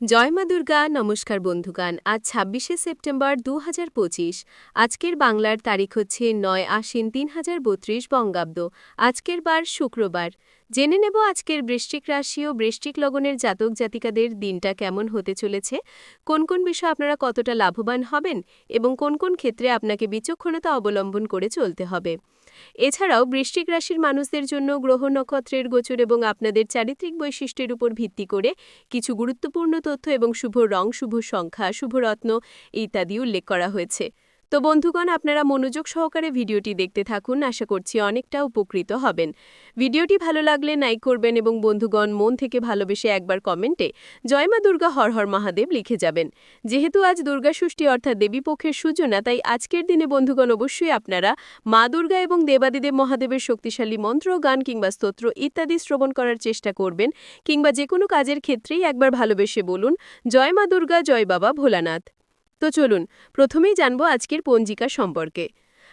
জয় মা দুর্গা, নমস্কার বন্ধুগান আজ ছাব্বিশে সেপ্টেম্বর দু হাজার পঁচিশ। আজকের বাংলার তারিখ হচ্ছে নয় আশ্বিন তিন হাজার বত্রিশ বঙ্গাব্দ। আজকের বার শুক্রবার। জেনে নেব আজকের বৃষ্টিক রাশি ও বৃশ্চিক লগনের জাতক জাতিকাদের দিনটা কেমন হতে চলেছে। কোন কোন বিষয়ে আপনারা কতটা লাভবান হবেন এবং কোন কোন ক্ষেত্রে আপনাকে বিচক্ষণতা অবলম্বন করে চলতে হবে। এছাড়াও বৃশ্চিক রাশির মানুষদের জন্য গ্রহ নক্ষত্রের গোচর এবং আপনাদের চারিত্রিক বৈশিষ্ট্যের উপর ভিত্তি করে কিছু গুরুত্বপূর্ণ তথ্য এবং শুভ রং, শুভ সংখ্যা শুভরত্ন ইত্যাদি উল্লেখ করা হয়েছে। তো বন্ধুগণ, আপনারা মনোযোগ সহকারে ভিডিওটি দেখতে থাকুন। আশা করছি অনেকটা উপকৃত হবেন। ভিডিওটি ভালো লাগলে লাইক করবেন এবং বন্ধুগণ মন থেকে ভালোবেসে একবার কমেন্টে জয়মা দুর্গা, হর হর মহাদেব লিখে যাবেন। যেহেতু আজ দুর্গা ষষ্ঠী অর্থাৎ দেবীপক্ষের সূচনা, তাই আজকের দিনে বন্ধুগণ অবশ্যই আপনারা মা দুর্গা এবং দেবাদিদেব মহাদেবের শক্তিশালী মন্ত্র, গান কিংবা স্তোত্র ইত্যাদি শ্রবণ করার চেষ্টা করবেন কিংবা যে কোনো কাজের ক্ষেত্রেই একবার ভালোবেসে বলুন, জয় মা দুর্গা, জয় বাবা ভোলানাথ। তো চলুন, প্রথমেই জানব আজকের পঞ্জিকা সম্পর্কে।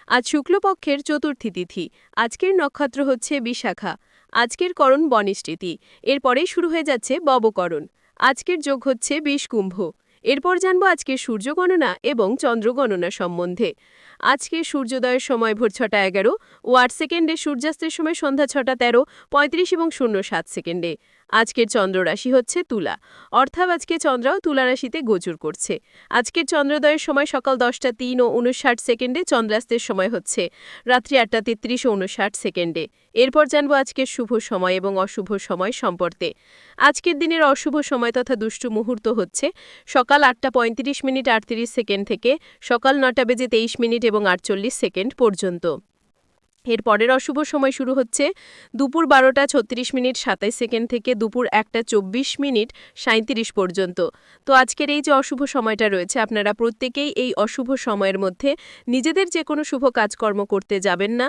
আজ শুক্লপক্ষের চতুর্থী তিথি, আজকের নক্ষত্র হচ্ছে বিশাখা। আজকের করণ বনিষ্ঠিতি এরপরেই শুরু হয়ে যাচ্ছে ববকরণ। আজকের যোগ হচ্ছে বিষ কুম্ভ এরপর জানব আজকের সূর্য গণনা এবং চন্দ্র গণনা সম্বন্ধে। আজকে সূর্যোদয়ের সময় ভোর ছটা এগারো ও আট সেকেন্ডে সূর্যাস্তের সময় সন্ধ্যা ছটা তেরো, পঁয়ত্রিশ এবং শূন্য সাত সেকেন্ডে। আজকের চন্দ্ররাশি হচ্ছে তুলা। অর্থাৎ আজকে চন্দ্রাও তুলারাশিতে গোচর করছে। আজকের চন্দ্রোদয়ের সময় সকাল দশটা তিন ও উনষাট সেকেন্ডে চন্দ্রাস্তের সময় হচ্ছে। রাত্রি আটটা তেত্রিশ ও উনষাট সেকেন্ডে। এরপর জানব আজকের শুভ সময় এবং অশুভ সময় সম্পর্কে। আজকের দিনের অশুভ সময় তথা দুষ্টু মুহূর্ত হচ্ছে সকাল আটটা পঁয়ত্রিশ মিনিট আটত্রিশ সেকেন্ড থেকে সকাল নটা বেজে তেইশ মিনিট এবং আটচল্লিশ সেকেন্ড পর্যন্ত। এর পরের অশুভ সময় শুরু হচ্ছে দুপুর বারোটা ছত্রিশ মিনিট সাতাইশ সেকেন্ড থেকে দুপুর একটা চব্বিশ মিনিট সাঁত্রিশ পর্যন্ত। তো আজকের এই যে অশুভ সময়টা রয়েছে, আপনারা প্রত্যেকেই এই অশুভ সময়ের মধ্যে নিজেদের যে কোনো শুভ কাজকর্ম করতে যাবেন না।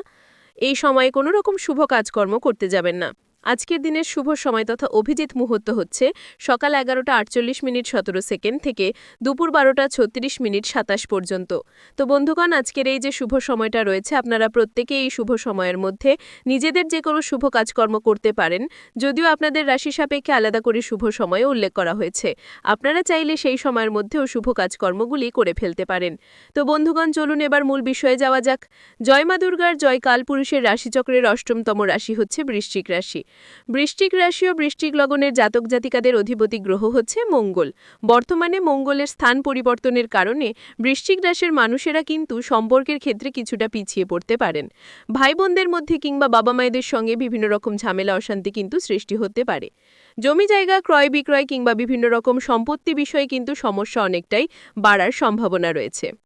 এই সময়ে কোনো রকম শুভ কাজকর্ম করতে যাবেন না। আজকের দিনের শুভ সময় তথা অভিজিৎ মুহূর্ত হচ্ছে সকাল এগারোটা আটচল্লিশ মিনিট সতেরো সেকেন্ড থেকে দুপুর বারোটা ছত্রিশ মিনিট সাতাশ পর্যন্ত। তো বন্ধুগণ, আজকের এই যে শুভ সময়টা রয়েছে, আপনারা প্রত্যেকে এই শুভ সময়ের মধ্যে নিজেদের যে কোনো শুভ কাজকর্ম করতে পারেন। যদিও আপনাদের রাশি সাপেক্ষে আলাদা করে শুভ সময় উল্লেখ করা হয়েছে। আপনারা চাইলে সেই সময়ের মধ্যেও শুভ কাজকর্মগুলি করে ফেলতে পারেন। তো বন্ধুগণ, চলুন এবার মূল বিষয়ে যাওয়া যাক। জয় মা দুর্গার জয় কালপুরুষের রাশিচক্রের অষ্টমতম রাশি হচ্ছে বৃশ্চিক রাশি। বৃষ্টিক রাশি ও বৃষ্টিক লগনের জাতক জাতিকাদের অধিপতি গ্রহ হচ্ছে মঙ্গল। বর্তমানে মঙ্গলের স্থান পরিবর্তনের কারণে বৃশ্চিক রাশির মানুষেরা কিন্তু সম্পর্কের ক্ষেত্রে কিছুটা পিছিয়ে পড়তে পারেন। ভাই বোনদের মধ্যে কিংবা বাবা মায়েদের সঙ্গে বিভিন্ন রকম ঝামেলা, অশান্তি কিন্তু সৃষ্টি হতে পারে। জমি জায়গা, ক্রয় বিক্রয় কিংবা বিভিন্ন রকম সম্পত্তি বিষয়ে কিন্তু সমস্যা অনেকটাই বাড়ার সম্ভাবনা রয়েছে।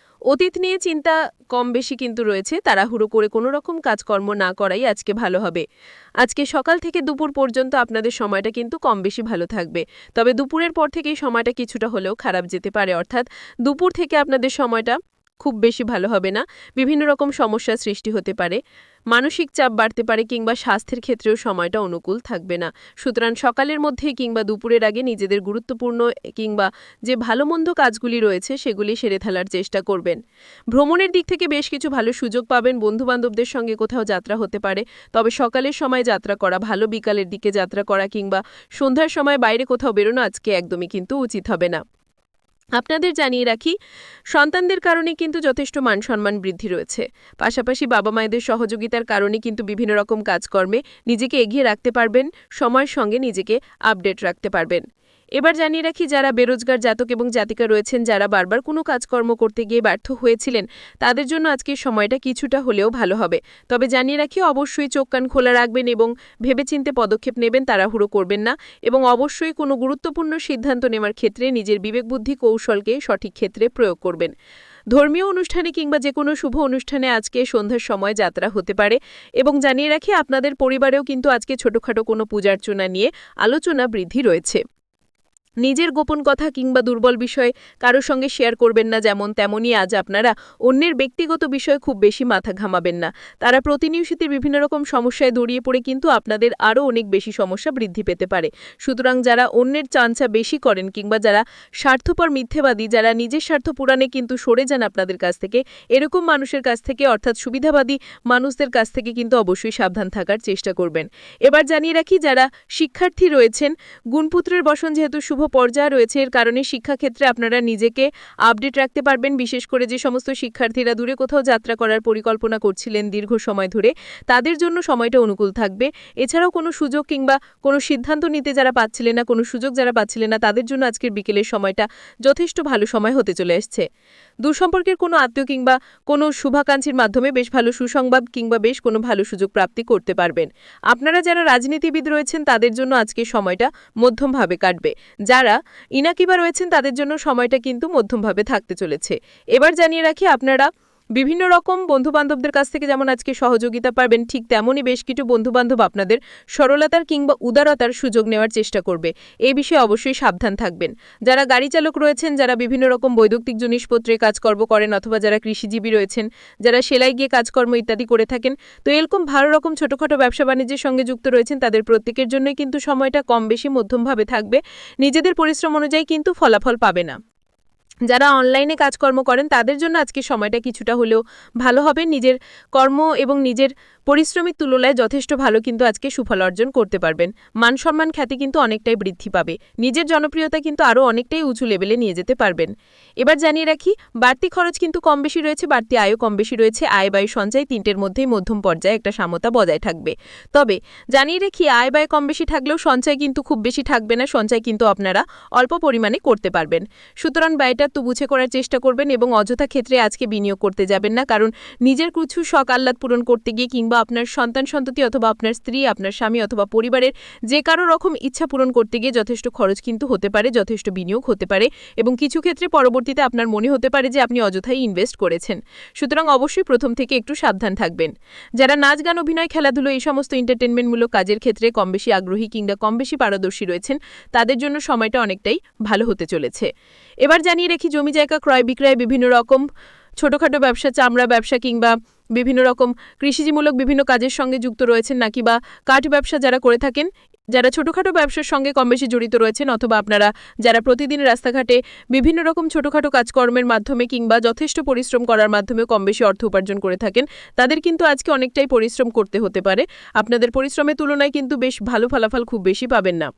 অতীত নিয়ে চিন্তা কম বেশি কিন্তু রয়েছে। তাড়াহুড়ো করে কোনো রকম কাজকর্ম না করাই আজকে ভালো হবে। আজকে সকাল থেকে দুপুর পর্যন্ত আপনাদের সময়টা কিন্তু কম বেশি ভালো থাকবে। তবে দুপুরের পর থেকেই সময়টা কিছুটা হলেও খারাপ যেতে পারে। অর্থাৎ দুপুর থেকে আপনাদের সময়টা খুব বেশি ভালো হবে না। বিভিন্ন রকম সমস্যার সৃষ্টি হতে পারে। মানসিক চাপ বাড়তে পারে কিংবা স্বাস্থ্যের ক্ষেত্রেও সময়টা অনুকূল থাকবে না। সুতরাং সকালের মধ্যে কিংবা দুপুরের আগে নিজেদের গুরুত্বপূর্ণ কিংবা যে ভালো মন্দ কাজগুলি রয়েছে সেগুলি সেরে ফেলার চেষ্টা করবেন। ভ্রমণের দিক থেকে বেশ কিছু ভালো সুযোগ পাবেন। বন্ধুবান্ধবদের সঙ্গে কোথাও যাত্রা হতে পারে। তবে সকালের সময় যাত্রা করা, ভালো বিকালের দিকে যাত্রা করা কিংবা সন্ধ্যার সময় বাইরে কোথাও বেরোনো আজকে একদমই কিন্তু উচিত হবে না। আপনাদের জানিয়ে রাখি, সন্তানদের কারণে কিন্তু যথেষ্ট মান সম্মান বৃদ্ধি রয়েছে। পাশাপাশি বাবা মায়েদের সহযোগিতার কারণে কিন্তু বিভিন্ন রকম কাজকর্মে নিজেকে এগিয়ে রাখতে পারবেন, সময়ের সঙ্গে নিজেকে আপডেট রাখতে পারবেন। এবার জানিয়ে রাখি, যারা বেরোজগার জাতক এবং জাতিকা রয়েছেন, যারা বারবার কোনো কাজকর্ম করতে গিয়ে ব্যর্থ হয়েছিলেন, তাদের জন্য আজকের সময়টা কিছুটা হলেও ভালো হবে। তবে জানিয়ে রাখি, অবশ্যই চোখ কান খোলা রাখবেন এবং ভেবেচিন্তে পদক্ষেপ নেবেন, তাড়াহুড়ো করবেন না এবং অবশ্যই কোনো গুরুত্বপূর্ণ সিদ্ধান্ত নেওয়ার ক্ষেত্রে নিজের বিবেকবুদ্ধি কৌশলকে সঠিক ক্ষেত্রে প্রয়োগ করবেন। ধর্মীয় অনুষ্ঠানে কিংবা যে কোনো শুভ অনুষ্ঠানে আজকে সন্ধ্যার সময় যাত্রা হতে পারে এবং জানিয়ে রাখি, আপনাদের পরিবারেও কিন্তু আজকে ছোটখাটো কোনো পূজার্চনা নিয়ে আলোচনা বৃদ্ধি রয়েছে। নিজের গোপন কথা কিংবা দুর্বল বিষয় কারোর সঙ্গে শেয়ার করবেন না যেমন তেমনই আজ আপনারা অন্যের ব্যক্তিগত বিষয়ে খুব বেশি মাথা ঘামাবেন না। তারা প্রতিনিয়তিতে বিভিন্ন রকম সমস্যায় জড়িয়ে পড়ে কিন্তু আপনাদের আরও অনেক বেশি সমস্যা বৃদ্ধি পেতে পারে। সুতরাং যারা অন্যের চাঞ্চা বেশি করেন কিংবা যারা স্বার্থপর মিথ্যেবাদী, যারা নিজের স্বার্থ পুরাণে কিন্তু সরে যান আপনাদের কাছ থেকে, এরকম মানুষের কাছ থেকে অর্থাৎ সুবিধাবাদী মানুষদের কাছ থেকে কিন্তু অবশ্যই সাবধান থাকার চেষ্টা করবেন। এবার জানিয়ে রাখি, যারা শিক্ষার্থী রয়েছেন, গুণপুত্রের বসন যেহেতু শুভ পর্যায়ে রয়েছে। এর কারণে শিক্ষাক্ষেত্রে আপনারা নিজেকে আপডেট রাখতে পারবেন। বিশেষ করে যে সমস্ত শিক্ষার্থীরা দূরে কোথাও যাত্রা করার পরিকল্পনা করছিলেন দীর্ঘ সময় ধরে, তাদের জন্য সময়টা অনুকূল থাকবে। এছাড়াও কোনো সুযোগ কিংবা কোনো সিদ্ধান্ত নিতে যারা পাচ্ছিলেন না, কোনো সুযোগ যারা পাচ্ছিলেন না, তাদের জন্য আজকের বিকেলের সময়টা যথেষ্ট ভালো সময় হতে চলে আসছে। দূরসম্পর্কের কোনো আত্মীয় কিংবা কোনো শুভাকাঙ্ক্ষীর মাধ্যমে বেশ ভালো সুসংবাদ কিংবা বেশ কোনো ভালো সুযোগ প্রাপ্তি করতে পারবেন। আপনারা যারা রাজনীতিবিদ রয়েছেন, তাদের জন্য আজকে সময়টা মধ্যমভাবে কাটবে। যারা ইনাকিবা রয়েছেন, তাদের জন্য সময়টা কিন্তু মধ্যমভাবে থাকতে চলেছে। এবার জানিয়ে রাখি, আপনারা বিভিন্ন রকম বন্ধুবান্ধবদের কাছ থেকে যেমন আজকে সহযোগিতা পাবেন, ঠিক তেমনই বেশ কিছু বন্ধুবান্ধব আপনাদের সরলতার কিংবা উদারতার সুযোগ নেওয়ার চেষ্টা করবে। এই বিষয়ে অবশ্যই সাবধান থাকবেন। যারা গাড়ি চালক রয়েছেন, যারা বিভিন্ন রকম বৈদ্যুতিক জিনিসপত্রে কাজকর্ম করেন অথবা যারা কৃষিজীবী রয়েছেন, যারা সেলাই গিয়ে কাজকর্ম ইত্যাদি করে থাকেন, তো এরকম ভালো রকম ছোটোখাটো ব্যবসা বাণিজ্যের সঙ্গে যুক্ত রয়েছেন, তাদের প্রত্যেকের জন্যই কিন্তু সময়টা কম বেশি মধ্যমভাবে থাকবে। নিজেদের পরিশ্রম অনুযায়ী কিন্তু ফলাফল পাবে না। যারা অনলাইনে কাজকর্ম করেন, তাদের জন্য আজকে সময়টা কিছুটা হলেও ভালো হবে। নিজের কর্ম এবং নিজের পরিশ্রমের তুলনায় যথেষ্ট ভালো কিন্তু আজকে সুফল অর্জন করতে পারবেন। মান সম্মান খ্যাতি কিন্তু অনেকটাই বৃদ্ধি পাবে। নিজের জনপ্রিয়তা কিন্তু আরও অনেকটাই উঁচু লেভেলে নিয়ে যেতে পারবেন। এবার জানিয়ে রাখি, বাড়তি খরচ কিন্তু কম বেশি রয়েছে, বাড়তি আয়ও কম বেশি রয়েছে, আয় ব্যয় সঞ্চয় তিনটের মধ্যেই মধ্যম পর্যায়ে একটা সামতা বজায় থাকবে। তবে জানিয়ে রাখি, আয় ব্যয় কম বেশি থাকলেও সঞ্চয় কিন্তু খুব বেশি থাকবে না, সঞ্চয় কিন্তু আপনারা অল্প পরিমাণে করতে পারবেন। সুতরাং ব্যয়টা তো বুঝে করার চেষ্টা করবেন এবং অযথা ক্ষেত্রে আজকে বিনিয়োগ করতে যাবেন না, কারণ নিজের কিছু শখ আহ্লাদ পূরণ করতে গিয়ে কিংবা আপনার সন্তান, সন্ততি অথবা আপনার স্ত্রী, আপনার স্বামী অথবা পরিবারের যে কারও রকম ইচ্ছা পূরণ করতে গিয়ে যথেষ্ট খরচ কিন্তু হতে পারে, যথেষ্ট বিনিয়োগ হতে পারে এবং কিছু ক্ষেত্রে পরবর্তীতে আপনার মনে হতে পারে যে আপনি অযথাই ইনভেস্ট করেছেন। সুতরাং অবশ্যই প্রথম থেকে একটু সাবধান থাকবেন। যারা নাচ, গান, অভিনয়, খেলাধুলো এই সমস্ত এন্টারটেনমেন্টমূলক কাজের ক্ষেত্রে কম বেশি আগ্রহী কিংবা কম বেশি পারদর্শী রয়েছেন, তাদের জন্য সময়টা অনেকটাই ভালো হতে চলেছে। এবার জানিয়ে রেখি জমি জায়গা, ক্রয় বিক্রয় বিভিন্ন রকম ছোটোখাটো ব্যবসা, চামড়া ব্যবসা কিংবা বিভিন্ন রকম কৃষিজীমূলক বিভিন্ন কাজের সঙ্গে যুক্ত রয়েছেন নাকি বা কাঠ ব্যবসা যারা করে থাকেন, যারা ছোটোখাটো ব্যবসার সঙ্গে কম বেশি জড়িত রয়েছেন অথবা আপনারা যারা প্রতিদিন রাস্তাঘাটে বিভিন্ন রকম ছোটোখাটো কাজকর্মের মাধ্যমে কিংবা যথেষ্ট পরিশ্রম করার মাধ্যমে কম বেশি অর্থ উপার্জন করে থাকেন, তাদের কিন্তু আজকে অনেকটাই পরিশ্রম করতে হতে পারে। আপনাদের পরিশ্রমের তুলনায় কিন্তু বেশ ভালো ফলাফল খুব বেশি পাবেন না।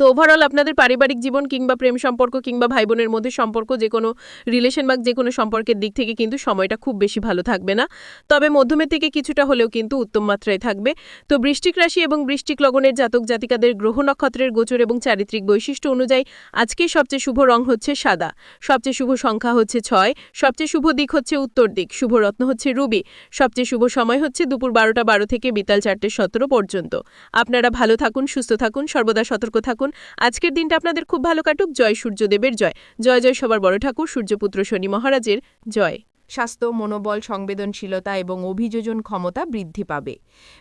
তো ওভারঅল আপনাদের পারিবারিক জীবন কিংবা প্রেম সম্পর্ক কিংবা ভাই বোনের মধ্যে সম্পর্ক যে কোনো রিলেশন বা যে কোনো সম্পর্কের দিক থেকে কিন্তু সময়টা খুব বেশি ভালো থাকবে না। তবে মধ্যমের থেকে কিছুটা হলেও কিন্তু উত্তম মাত্রায় থাকবে। তো বৃষ্টিক রাশি এবং বৃষ্টিক লগনের জাতক জাতিকাদের গ্রহ নক্ষত্রের গোচর এবং চারিত্রিক বৈশিষ্ট্য অনুযায়ী আজকে সবচেয়ে শুভ রং হচ্ছে সাদা। সবচেয়ে শুভ সংখ্যা হচ্ছে ছয়। সবচেয়ে শুভ দিক হচ্ছে উত্তর দিক। শুভ রত্ন হচ্ছে রুবি। সবচেয়ে শুভ সময় হচ্ছে দুপুর বারোটা বারো থেকে বিকাল চারটে সতেরো পর্যন্ত। আপনারা ভালো থাকুন, সুস্থ থাকুন, সর্বদা সতর্ক থাকুন। আজকের দিনটা আপনাদের খুব ভালো কাটুক। জয় সূর্যদেবের জয়। জয় জয় সবার বড় ঠাকুর, সূর্যপুত্র শনি মহারাজের জয়। স্বাস্থ্য, মনোবল, সংবেদনশীলতা এবং অভিযোজন ক্ষমতা বৃদ্ধি পাবে।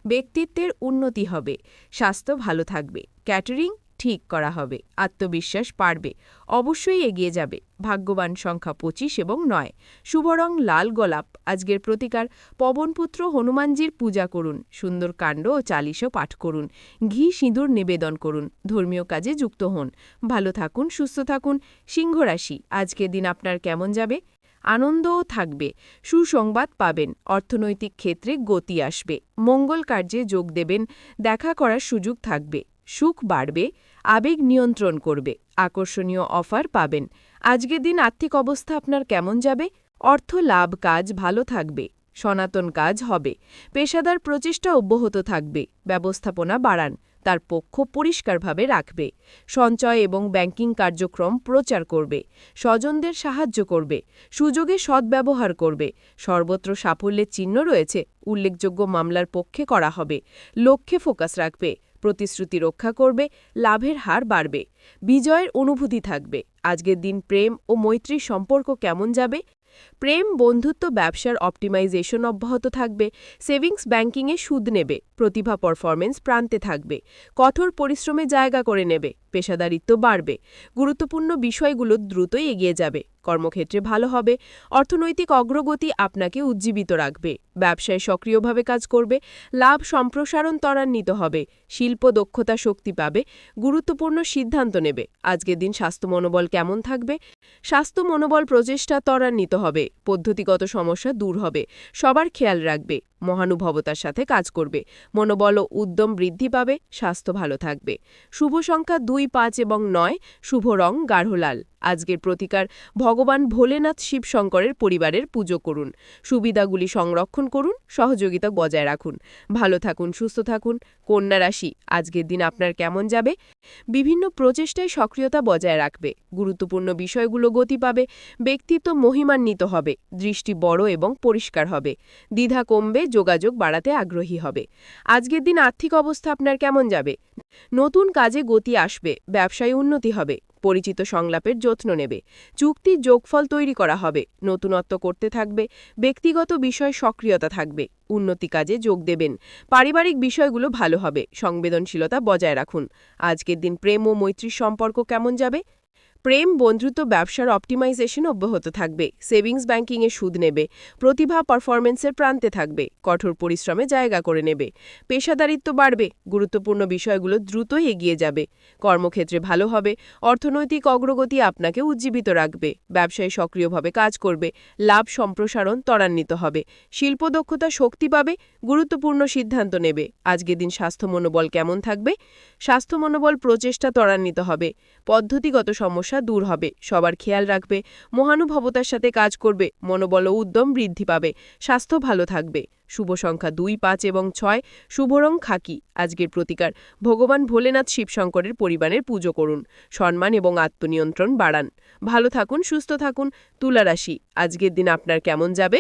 ব্যক্তিত্বের উন্নতি হবে। স্বাস্থ্য ভালো থাকবে। ক্যাটারিং ঠিক করা হবে, আত্মবিশ্বাস পারবে অবশ্যই এগিয়ে যাবে, ভাগ্যবান সংখ্যা পঁচিশ এবং নয়। শুভ রং লাল গোলাপ, আজকের প্রতিকার, পবনপুত্র হনুমানজির পূজা করুন, সুন্দর কাণ্ড ও চালিশও পাঠ করুন, ঘি সিঁদুর নিবেদন করুন, ধর্মীয় কাজে যুক্ত হন। ভালো থাকুন, সুস্থ থাকুন সিংহরাশি আজকের দিন আপনার কেমন যাবে? আনন্দও থাকবে, সুসংবাদ পাবেন, অর্থনৈতিক ক্ষেত্রে গতি আসবে, মঙ্গল কার্যে যোগ দেবেন, দেখা করার সুযোগ থাকবে। সুখ বাড়বে, আবেগ নিয়ন্ত্রণ করবে, আকর্ষণীয় অফার পাবেন। আজকের দিন আর্থিক অবস্থা আপনার কেমন যাবে? অর্থ, লাভ, কাজ ভালো থাকবে, সনাতন কাজ হবে, পেশাদার প্রচেষ্টা অব্যাহত থাকবে, ব্যবস্থাপনা বাড়ান, তার পক্ষ পরিষ্কারভাবে রাখবে, সঞ্চয় এবং ব্যাংকিং কার্যক্রম প্রচার করবে, স্বজনদের সাহায্য করবে, সুযোগে সদ্ব্যবহার করবে, সর্বত্র সাফল্যের চিহ্ন রয়েছে, উল্লেখযোগ্য মামলার পক্ষে করা হবে, লক্ষ্যে ফোকাস রাখবে প্রতিশ্রুতি রক্ষা করবে, লাভের হার বাড়বে, বিজয়ের অনুভূতি থাকবে। আজকের দিন প্রেম ও মৈত্রীর সম্পর্ক কেমন যাবে? প্রেম, বন্ধুত্ব, ব্যবসার অপটিমাইজেশন অব্যাহত থাকবে, সেভিংস ব্যাংকিংয়ে সুদ নেবে, প্রতিভা পারফরমেন্স প্রান্তে থাকবে, কঠোর পরিশ্রমে জায়গা করে নেবে। পেশাদারিত্ব বাড়বে। গুরুত্বপূর্ণ বিষয়গুলো দ্রুতই এগিয়ে যাবে। কর্মক্ষেত্রে ভালো হবে। অর্থনৈতিক অগ্রগতি আপনাকে উজ্জীবিত রাখবে। ব্যবসায় সক্রিয়ভাবে কাজ করবে। লাভ সম্প্রসারণ ত্বরান্বিত হবে। শিল্প দক্ষতা শক্তি পাবে। গুরুত্বপূর্ণ সিদ্ধান্ত নেবে। আজকের দিন স্বাস্থ্য মনোবল কেমন থাকবে? স্বাস্থ্য মনোবল প্রচেষ্টা ত্বরান্বিত হবে। পদ্ধতিগত সমস্যা দূর হবে। সবার খেয়াল রাখবে। মহানুভবতার সাথে কাজ করবে। মনোবল ও উদ্যম বৃদ্ধি পাবে। স্বাস্থ্য ভালো থাকবে। শুভ সংখ্যা দুই পাঁচ এবং নয় শুভ রং গাঢ় লাল আজকের প্রতিকার ভগবান ভোলেনাথ শিবশঙ্করের পরিবারের পুজো করুন। সুবিধাগুলি সংরক্ষণ করুন, সহযোগিতা বজায় রাখুন। ভালো থাকুন, সুস্থ থাকুন। কন্যা রাশি, আজকের দিন আপনার কেমন যাবে? বিভিন্ন প্রচেষ্টায় সক্রিয়তা বজায় রাখবে। গুরুত্বপূর্ণ বিষয়গুলো গতি পাবে। ব্যক্তিত্ব মহিমান্বিত হবে। দৃষ্টি বড় এবং পরিষ্কার হবে। দ্বিধা কমবে, যোগাযোগ বাড়াতে আগ্রহী হবে। আজকের দিন আর্থিক অবস্থা আপনার কেমন যাবে? নতুন কাজে গতি আসবে। ব্যবসায় উন্নতি হবে। পরিচিত সংলাপের যত্ন নেবে। চুক্তির যোগফল তৈরি করা হবে। নতুনত্ব করতে থাকবে। ব্যক্তিগত বিষয় সক্রিয়তা থাকবে। উন্নতি কাজে যোগ দেবেন। পারিবারিক বিষয়গুলো ভালো হবে। সংবেদনশীলতা বজায় রাখুন। আজকের দিন প্রেম ও মৈত্রীর সম্পর্ক কেমন যাবে? প্রেম, বন্ধুত্ব, ব্যবসার অপটিমাইজেশন অব্যাহত থাকবে। সেভিংস ব্যাংকিংয়ে সুদ নেবে। প্রতিভা পারফরমেন্সের প্রান্তে থাকবে। কঠোর পরিশ্রমে জায়গা করে নেবে। পেশাদারিত্ব বাড়বে। গুরুত্বপূর্ণ বিষয়গুলো দ্রুতই এগিয়ে যাবে। কর্মক্ষেত্রে ভালো হবে। অর্থনৈতিক অগ্রগতি আপনাকে উজ্জীবিত রাখবে। ব্যবসায় সক্রিয়ভাবে কাজ করবে। লাভ সম্প্রসারণ ত্বরান্বিত হবে। শিল্প দক্ষতা শক্তি পাবে। গুরুত্বপূর্ণ সিদ্ধান্ত নেবে। আজকের দিন স্বাস্থ্য মনোবল কেমন থাকবে? স্বাস্থ্য মনোবল প্রচেষ্টা ত্বরান্বিত হবে। পদ্ধতিগত সমস্যা দূর হবে। সবার খেয়াল রাখবে, মহানুভবতার সাথে কাজ করবে, মনোবল ও উদ্যম বৃদ্ধি পাবে, স্বাস্থ্য ভালো থাকবে। শুভ সংখ্যা দুই, পাঁচ এবং ছয়, শুভ রং খাকি। আজকের প্রতিকার, ভগবান ভোলেনাথ শিবশঙ্করের পরিবারের পুজো করুন। সম্মান এবং আত্মনিয়ন্ত্রণ বাড়ান। ভালো থাকুন, সুস্থ থাকুন, তুলা রাশি। আজকের দিন আপনার কেমন যাবে?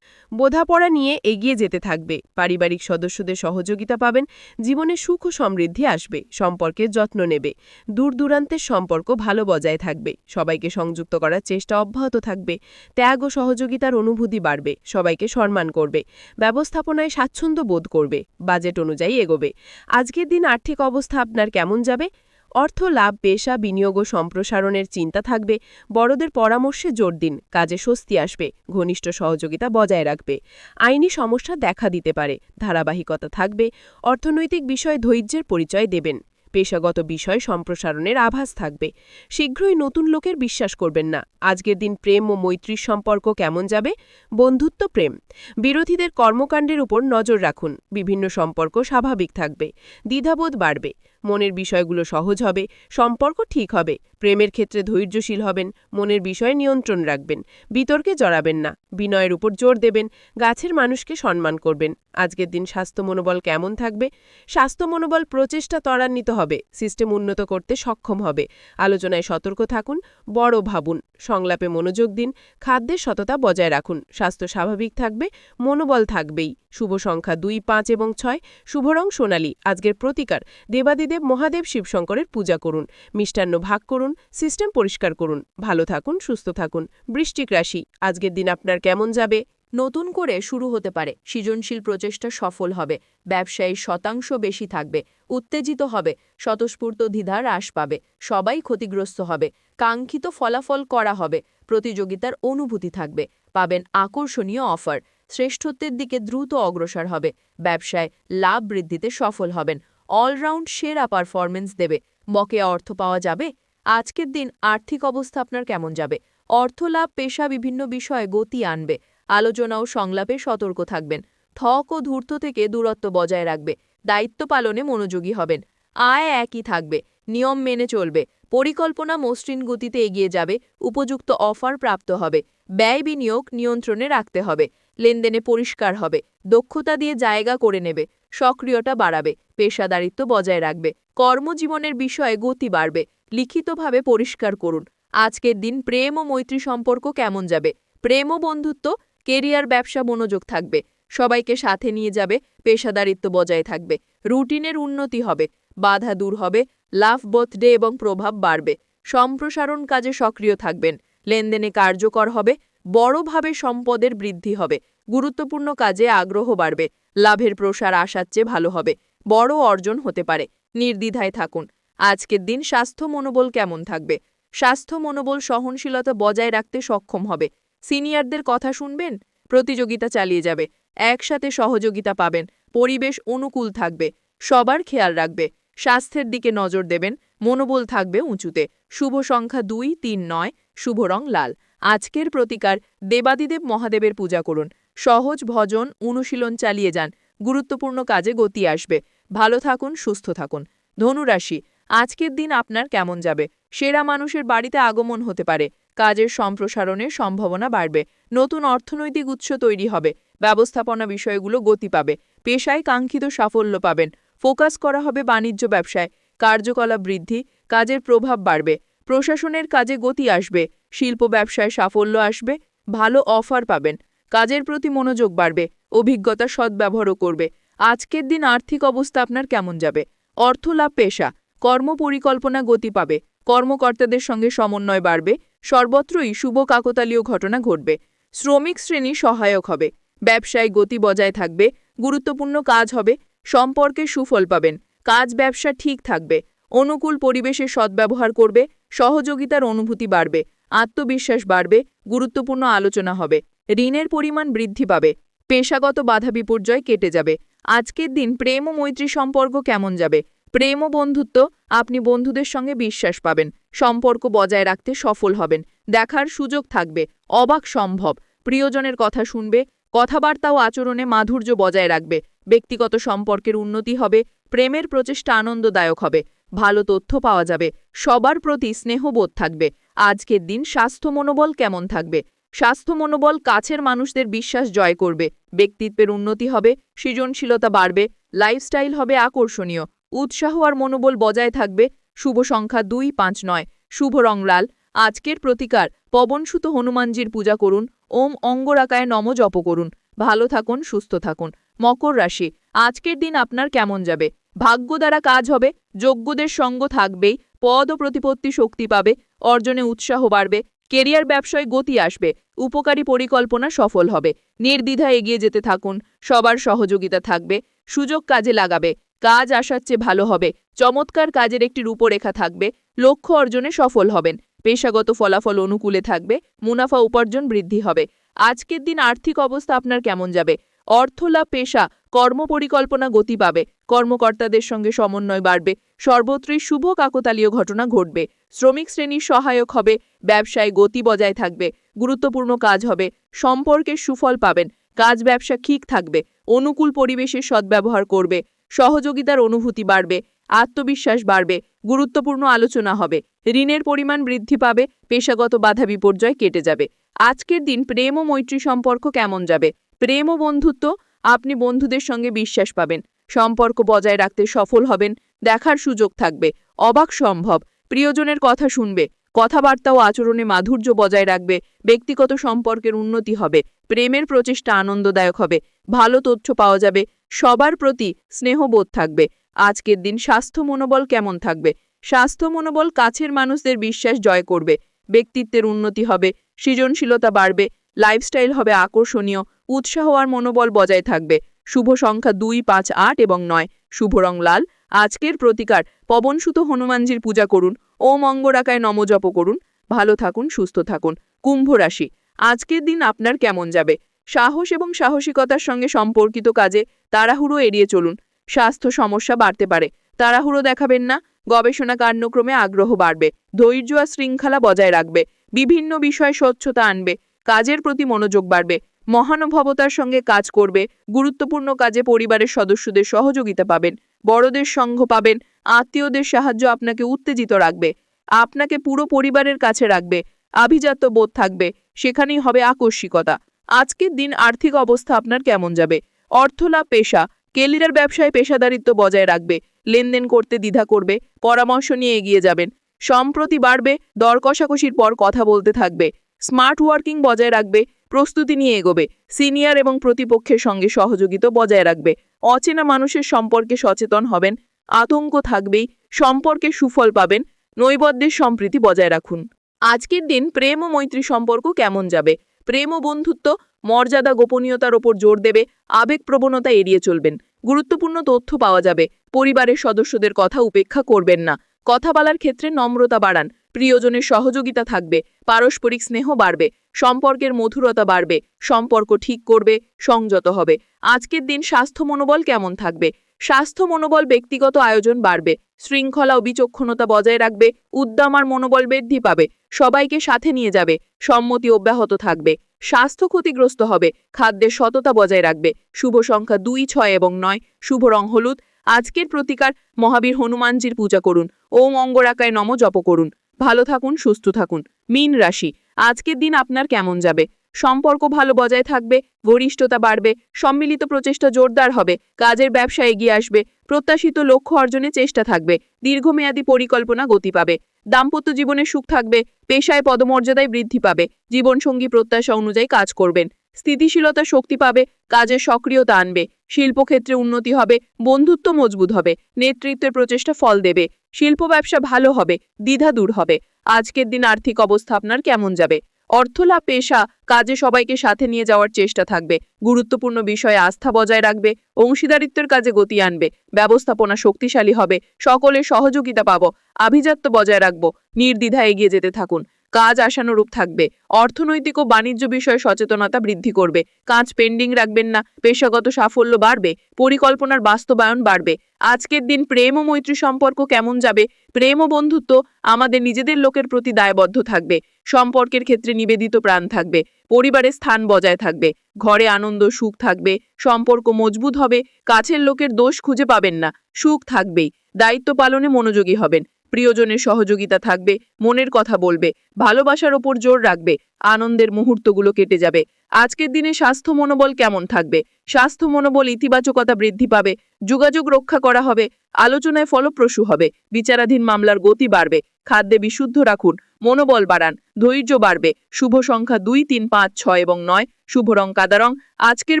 বোঝাপড়া নিয়ে এগিয়ে যেতে থাকবে। পারিবারিক সদস্যদের সহযোগিতা পাবেন, জীবনে সুখ ও সমৃদ্ধি আসবে, সম্পর্কের যত্ন নেবে, দূর দূরান্তের সম্পর্ক ভালো বজায় থাকবে, সবাইকে সংযুক্ত করার চেষ্টা অব্যাহত থাকবে, ত্যাগ ও সহযোগিতার অনুভূতি বাড়বে, সবাইকে সম্মান করবে, ব্যবস্থাপনায় স্বাচ্ছন্দ্য বোধ করবে, বাজেট অনুযায়ী এগোবে। আজকের দিন আর্থিক অবস্থা আপনার কেমন যাবে? অর্থ লাভ, পেশা, বিনিয়োগ ও সম্প্রসারণের চিন্তা থাকবে। বড়দের পরামর্শে জোর দিন, কাজে স্বস্তি আসবে, ঘনিষ্ঠ সহযোগিতা বজায় রাখবে। আইনি সমস্যা দেখা দিতে পারে, ধারাবাহিকতা থাকবে, অর্থনৈতিক বিষয়ে ধৈর্যের পরিচয় দেবেন। পেশাগত বিষয় সম্প্রসারণের আভাস থাকবে। শীঘ্রই নতুন লোকের বিশ্বাস করবেন না। আজকের দিন প্রেম ও মৈত্রীর সম্পর্ক কেমন যাবে? বন্ধুত্ব প্রেম। বিরোধীদের কর্মকাণ্ডের উপর নজর রাখুন। বিভিন্ন সম্পর্ক স্বাভাবিক থাকবে। দ্বিধাবোধ বাড়বে। মনের বিষয়গুলো সহজ হবে, সম্পর্ক ঠিক হবে, প্রেমের ক্ষেত্রে ধৈর্যশীল হবেন, মনের বিষয়ে নিয়ন্ত্রণ রাখবেন, বিতর্কে জড়াবেন না, বিনয়ের উপর জোর দেবেন, গাছের মানুষকে সম্মান করবেন। আজকের দিন স্বাস্থ্য মনোবল কেমন থাকবে? স্বাস্থ্য মনোবল প্রচেষ্টা ত্বরান্বিত হবে, সিস্টেম উন্নত করতে সক্ষম হবে। আলোচনায় সতর্ক থাকুন, বড় ভাবুন। সংলাপে মনোযোগ দিন খাদ্যে সততা বজায় রাখুন। স্বাস্থ্য স্বাভাবিক থাকবে, মনোবল থাকবেই। শুভ সংখ্যা দুই, পাঁচ এবং ছয়। শুভ রং সোনালী। আজকের প্রতিকার, দেবাদিদেব মহাদেব শিবশঙ্করের পূজা করুন। মিষ্টান্ন ভাগ করুন, সিস্টেম পরিষ্কার করুন। ভালো থাকুন, সুস্থ থাকুন। বৃষ্টিক রাশি, আজকের দিন আপনার কেমন যাবে? নতুন করে শুরু হতে পারে। সৃজনশীল প্রচেষ্টা সফল হবে। ব্যবসায়ী শতাংশ বেশি থাকবে। উত্তেজিত হবে। স্বতঃস্ফূর্ত দ্বিধা হ্রাস পাবে। সবাই ক্ষতিগ্রস্ত হবে। কাঙ্ক্ষিত ফলাফল করা হবে। প্রতিযোগিতার অনুভূতি থাকবে। পাবেন আকর্ষণীয় অফার। শ্রেষ্ঠত্বের দিকে দ্রুত অগ্রসর হবে। ব্যবসায় লাভ বৃদ্ধিতে সফল হবেন। অলরাউন্ড সেরা পারফরমেন্স দেবে। বকেয়া অর্থ পাওয়া যাবে? আজকের দিন আর্থিক অবস্থা আপনার কেমন যাবে? অর্থ লাভ পেশা, বিভিন্ন বিষয়ে গতি আনবে। আলোচনা ও সংলাপে সতর্ক থাকবেন। ঠক ও ধূর্ত থেকে দূরত্ব বজায় রাখবে। দায়িত্ব পালনে মনোযোগী হবেন। আয় একই থাকবে। নিয়ম মেনে চলবে। পরিকল্পনা মসৃণ গতিতে এগিয়ে যাবে। উপযুক্ত অফার প্রাপ্ত হবে। ব্যয় বিনিয়োগ নিয়ন্ত্রণে রাখতে হবে। লেনদেনে পরিষ্কার হবে। দক্ষতা দিয়ে জায়গা করে নেবে। সক্রিয়তা বাড়াবে। পেশাদারিত্ব বজায় রাখবে। কর্মজীবনের বিষয়ে গতি বাড়বে। লিখিতভাবে পরিষ্কার করুন। আজকের দিন প্রেম ও মৈত্রী সম্পর্ক কেমন যাবে? প্রেম ও বন্ধুত্ব কেরিয়ার, ব্যবসা, মনোযোগ থাকবে। সবাইকে সাথে নিয়ে যাবে, পেশাদারিত্ব বজায় থাকবে। রুটিনের উন্নতি হবে, বাধা দূর হবে লাভ বার্থডে এবং প্রভাব বাড়বে। সম্প্রসারণ কাজে সক্রিয় থাকবেন, লেনদেনে কার্যকর হবে, বড়ভাবে সম্পদের বৃদ্ধি হবে, গুরুত্বপূর্ণ কাজে আগ্রহ বাড়বে, লাভের প্রসার আসার চেয়ে ভালো হবে, বড় অর্জন হতে পারে, নির্দ্বিধায় থাকুন। আজকের দিন স্বাস্থ্য মনোবল কেমন থাকবে? স্বাস্থ্য মনোবল সহনশীলতা বজায় রাখতে সক্ষম হবে সিনিয়রদের কথা শুনবেন, প্রতিযোগিতা চালিয়ে যাবে, একসাথে সহযোগিতা পাবেন, পরিবেশ অনুকূল থাকবে, সবার খেয়াল রাখবে, স্বাস্থ্যের দিকে নজর দেবেন, মনোবল থাকবে উঁচুতে। শুভ সংখ্যা দুই, তিন, নয়, শুভ রং লাল। আজকের প্রতিকার দেবাদিদেব মহাদেবের পূজা করুন। সহজ ভজন, অনুশীলন চালিয়ে যান। গুরুত্বপূর্ণ কাজে গতি আসবে। ভালো থাকুন, সুস্থ থাকুন। ধনুরাশি, আজকের দিন আপনার কেমন যাবে? সেরা মানুষের বাড়িতে আগমন হতে পারে। কাজের সম্প্রসারণের সম্ভাবনা বাড়বে। নতুন অর্থনৈতিক উৎস তৈরি হবে। ব্যবস্থাপনা বিষয়গুলো গতি পাবে। পেশায় কাঙ্ক্ষিত সাফল্য পাবেন। ফোকাস করা হবে বাণিজ্য ব্যবসায়। কার্যকলাপ বৃদ্ধি, কাজের প্রভাব বাড়বে। প্রশাসনের কাজে গতি আসবে। শিল্প ব্যবসায় সাফল্য আসবে। ভালো অফার পাবেন। কাজের প্রতি মনোযোগ বাড়বে। অভিজ্ঞতা সদ্ব্যবহারও করবে। আজকের দিন আর্থিক অবস্থা আপনার কেমন যাবে? অর্থ লাভ পেশা। কর্মপরিকল্পনা গতি পাবে। কর্মকর্তাদের সঙ্গে সমন্বয় বাড়বে। সর্বত্রই শুভ কাকতালীয় ঘটনা ঘটবে। শ্রমিক শ্রেণি সহায়ক হবে। ব্যবসায় গতি বজায় থাকবে। গুরুত্বপূর্ণ কাজ হবে। সম্পর্কে সুফল পাবেন। কাজ ব্যবসা ঠিক থাকবে। অনুকূল পরিবেশে সদ্ব্যবহার করবে। সহযোগিতার অনুভূতি বাড়বে। আত্মবিশ্বাস বাড়বে। গুরুত্বপূর্ণ আলোচনা হবে। ঋণের পরিমাণ বৃদ্ধি পাবে। পেশাগত বাধা বিপর্যয় কেটে যাবে। আজকের দিন প্রেম ও মৈত্রী সম্পর্ক কেমন যাবে? প্রেম ও বন্ধুত্ব আপনি বন্ধুদের সঙ্গে বিশ্বাস পাবেন, সম্পর্ক বজায় রাখতে সফল হবেন, দেখার সুযোগ থাকবে, অবাক সম্ভব, প্রিয়জনের কথা শুনবে কথাবার্তা ও আচরণে মাধুর্য বজায় রাখবে, ব্যক্তিগত সম্পর্কের উন্নতি হবে, প্রেমের প্রচেষ্টা আনন্দদায়ক হবে, ভালো তথ্য পাওয়া যাবে, সবার প্রতি স্নেহবোধ থাকবে, আজকের দিন স্বাস্থ্য মনোবল কেমন থাকবে? স্বাস্থ্য মনোবল কাছের মানুষদের বিশ্বাস জয় করবে, ব্যক্তিত্বের উন্নতি হবে, সৃজনশীলতা বাড়বে লাইফস্টাইল হবে আকর্ষণীয় উৎসাহ আর মনোবল বজায় থাকবে। শুভ সংখ্যা দুই, পাঁচ, নয়। শুভ রং লাল। আজকের প্রতিকার, পবনসুত হনুমানজির পূজা করুন। ওম অঙ্গরাকায় নম জপ করুন। ভালো থাকুন, সুস্থ থাকুন। মকর রাশি, আজকের দিন আপনার কেমন যাবে? ভাগ্য দ্বারা কাজ হবে, যোগ্যদের সঙ্গ থাকবেই, পদ ও প্রতিপত্তি শক্তি পাবে, অর্জনে উৎসাহ বাড়বে, কেরিয়ার ব্যবসায় গতি আসবে, উপকারী পরিকল্পনা সফল হবে। নির্দ্বিধা এগিয়ে যেতে থাকুন, সবার সহযোগিতা থাকবে, সুযোগ কাজে লাগাবে। কাজ আসার চেয়ে ভালো হবে। চমৎকার কাজের একটি রূপরেখা থাকবে। লক্ষ্য অর্জনে সফল হবেন। পেশাগত ফলাফল অনুকূলে থাকবে। মুনাফা উপার্জন বৃদ্ধি হবে। আজকের দিন আর্থিক অবস্থা আপনার কেমন যাবে? অর্থ লাভ পেশা, কর্মপরিকল্পনা গতি পাবে। কর্মকর্তাদের সঙ্গে সমন্বয় বাড়বে। সর্বত্রই শুভ কাকতালীয় ঘটনা ঘটবে। শ্রমিক শ্রেণির সহায়ক হবে। ব্যবসায় গতি বজায় থাকবে। গুরুত্বপূর্ণ কাজ হবে। সম্পর্কের সুফল পাবেন। কাজ ব্যবসা ঠিক থাকবে। অনুকূল পরিবেশের সদ্ব্যবহার করবে। সহযোগিতার অনুভূতি বাড়বে, আত্মবিশ্বাস বাড়বে, গুরুত্বপূর্ণ আলোচনা হবে, ঋণের পরিমাণ বৃদ্ধি পাবে, পেশাগত বাধা বিপর্যয় কেটে যাবে। আজকের দিন প্রেম ও মৈত্রী সম্পর্ক কেমন যাবে? প্রেম ও বন্ধুত্ব, আপনি বন্ধুদের সঙ্গে বিশ্বাস পাবেন, সম্পর্ক বজায় রাখতে সফল হবেন, দেখার সুযোগ থাকবে, অবাক সম্ভব, প্রিয়জনের কথা শুনবে কথাবার্তা ও আচরণে মাধুর্য বজায় রাখবে, ব্যক্তিগত সম্পর্কের উন্নতি হবে, প্রেমের প্রচেষ্টা আনন্দদায়ক হবে, ভালো তথ্য পাওয়া যাবে সবার প্রতি স্নেহবোধ থাকবে। আজকের দিন স্বাস্থ্য মনোবল কেমন থাকবে? স্বাস্থ্য মনোবল কাছের মানুষদের বিশ্বাস জয় করবে। ব্যক্তিত্বের উন্নতি হবে, সৃজনশীলতা বাড়বে লাইফস্টাইল হবে আকর্ষণীয়, উৎসাহ আর মনোবল বজায় থাকবে। শুভ সংখ্যা দুই, পাঁচ, আট এবং নয়। শুভ রং লাল। আজকের প্রতিকার, পবনসুত হনুমানজির পূজা করুন, ওম অঙ্গরাকায় নমজপ করুন। ভালো থাকুন, সুস্থ থাকুন। কুম্ভ রাশি। আজকের দিন আপনার কেমন যাবে? সাহস এবং সাহসিকতার সঙ্গে সম্পর্কিত কাজে তাড়াহুড়ো এড়িয়ে চলুন। স্বাস্থ্য সমস্যা বাড়তে পারে। তাড়াহুড়ো দেখাবেন না, গবেষণা কার্যক্রমে আগ্রহ বাড়বে, ধৈর্য আর শৃঙ্খলা বজায় রাখবে, বিভিন্ন বিষয়ে স্বচ্ছতা আনবে, কাজের প্রতি মনোযোগ বাড়বে, মহানুভবতার সঙ্গে কাজ করবে, গুরুত্বপূর্ণ কাজে পরিবারের সদস্যদের সহযোগিতা পাবেন, বড়দের সঙ্গ পাবেন, আত্মীয়দের সাহায্য আপনাকে উত্তেজিত রাখবে, আপনাকে পুরো পরিবারের কাছে রাখবে, আভিজাত্য বোধ থাকবে, সেখানেই হবে আকস্মিকতা। আজকের দিন আর্থিক অবস্থা আপনার কেমন যাবে? অর্থলাভ, পেশা। কেলিরার ব্যবসায় পেশাদারিত্ব বজায় রাখবে। লেনদেন করতে দ্বিধা করবে। পরামর্শ নিয়ে এগিয়ে যাবেন। সম্প্রতি বাড়বে, দর কষাকষির পর কথা বলতে থাকবে। স্মার্ট ওয়ার্কিং বজায় রাখবে, প্রস্তুতি নিয়ে এগোবে। সিনিয়র এবং প্রতিপক্ষের সঙ্গে সহযোগিতা বজায় রাখবে। অচেনা মানুষের সম্পর্কে সচেতন হবেন, আতঙ্ক থাকবেই সম্পর্কে সুফল পাবেন। নৈবদ্যের সম্প্রীতি বজায় রাখুন। আজকের দিন প্রেম ও মৈত্রী সম্পর্ক কেমন যাবে? প্রেম ও বন্ধুত্ব, মর্যাদা, গোপনীয়তার ওপর জোর দেবে, আবেগ প্রবণতা এড়িয়ে চলবেন। গুরুত্বপূর্ণ তথ্য পাওয়া যাবে। পরিবারের সদস্যদের কথা উপেক্ষা করবেন না। কথা বলার ক্ষেত্রে নম্রতা বাড়ান। প্রিয়জনের সহযোগিতা থাকবে। পারস্পরিক স্নেহ বাড়বে। সম্পর্কের মধুরতা বাড়বে। সম্পর্ক ঠিক করবে, সংযত হবে। আজকের দিন স্বাস্থ্য মনোবল কেমন থাকবে? স্বাস্থ্য মনোবল ব্যক্তিগত আয়োজন বাড়বে। শৃঙ্খলা ও বিচক্ষণতা বজায় রাখবে উদ্যম আর মনোবল বৃদ্ধি পাবে, সবাইকে সাথে নিয়ে যাবে, সম্মতি অব্যাহত থাকবে, স্বাস্থ্য ক্ষতিগ্রস্ত হবে, খাদ্যের সততা বজায় রাখবে, শুভ সংখ্যা দুই, ছয় এবং নয়, শুভ রং হলুদ, আজকের প্রতিকার, মহাবীর হনুমানজির পূজা করুন, ওম অঙ্গরাকায় নম জপ করুন, ভালো থাকুন, সুস্থ থাকুন, মীন রাশি, আজকের দিন আপনার কেমন যাবে? সম্পর্ক ভালো বজায় থাকবে গরিষ্ঠতা বাড়বে, সম্মিলিত প্রচেষ্টা জোরদার হবে, কাজের ব্যবসা এগিয়ে আসবে, প্রত্যাশিত লক্ষ্য অর্জনে চেষ্টা থাকবে, দীর্ঘমেয়াদী পরিকল্পনা গতি পাবে, দাম্পত্য জীবনে সুখ থাকবে, পেশায় পদমর্যাদায় বৃদ্ধি পাবে, জীবনসঙ্গী প্রত্যাশা অনুযায়ী কাজ করবেন, স্থিতিশীলতা শক্তি পাবে, কাজের সক্রিয়তা আনবে, শিল্পক্ষেত্রে উন্নতি হবে, বন্ধুত্ব মজবুত হবে, নেতৃত্বের প্রচেষ্টা ফল দেবে, শিল্প ব্যবসা ভালো হবে, দ্বিধা দূর হবে, আজকের দিন আর্থিক অবস্থা আপনার কেমন যাবে? অর্থলাভ পেশা কাজে সবাইকে সাথে নিয়ে যাওয়ার চেষ্টা থাকবে। গুরুত্বপূর্ণ বিষয়ে আস্থা বজায় রাখবে, অংশীদারিত্বের কাজে গতি আনবে, ব্যবস্থাপনা শক্তিশালী হবে, সকলের সহযোগিতা পাব, আভিজাত্য বজায় রাখব নির্দ্বিধা এগিয়ে যেতে থাকুন। কাজ আশানুরূপ থাকবে। অর্থনৈতিক ও বাণিজ্য বিষয়ে সচেতনতা বৃদ্ধি করবে। কাজ পেন্ডিং রাখবেন না, পেশাগত সাফল্য বাড়বে, পরিকল্পনার বাস্তবায়ন বাড়বে। আজকের দিন প্রেম ও মৈত্রী সম্পর্ক কেমন যাবে? প্রেম ও বন্ধুত্ব আমাদের নিজেদের লোকের প্রতি দায়বদ্ধ থাকবে। সম্পর্কের ক্ষেত্রে নিবেদিত প্রাণ থাকবে, পরিবারের স্থান বজায় থাকবে, ঘরে আনন্দ, সুখ থাকবে, সম্পর্ক মজবুত হবে, কাছের লোকের দোষ খুঁজে পাবেন না, সুখ থাকবেই। দায়িত্ব পালনে মনোযোগী হবেন। প্রিয়জনের সহযোগিতা থাকবে, মনের কথা বলবে, ভালোবাসার ওপর জোর রাখবে, আনন্দের মুহূর্তগুলো কেটে যাবে। আজকের দিনে স্বাস্থ্য মনোবল কেমন থাকবে? স্বাস্থ্য মনোবল ইতিবাচকতা বৃদ্ধি পাবে, যোগাযোগ রক্ষা করা হবে, আলোচনায় ফলপ্রসূ হবে, বিচারাধীন মামলার গতি বাড়বে, খাদ্যে বিশুদ্ধ রাখুন, মনোবল বাড়ান, ধৈর্য বাড়বে, শুভ সংখ্যা দুই, তিন, পাঁচ, ছয় এবং নয়, শুভ রং, কাদা রং, আজকের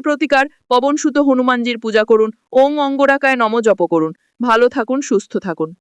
প্রতিকার, পবনসুত হনুমানজির পূজা করুন ওং অঙ্গরাকায় নম জপ করুন, ভালো থাকুন, সুস্থ থাকুন।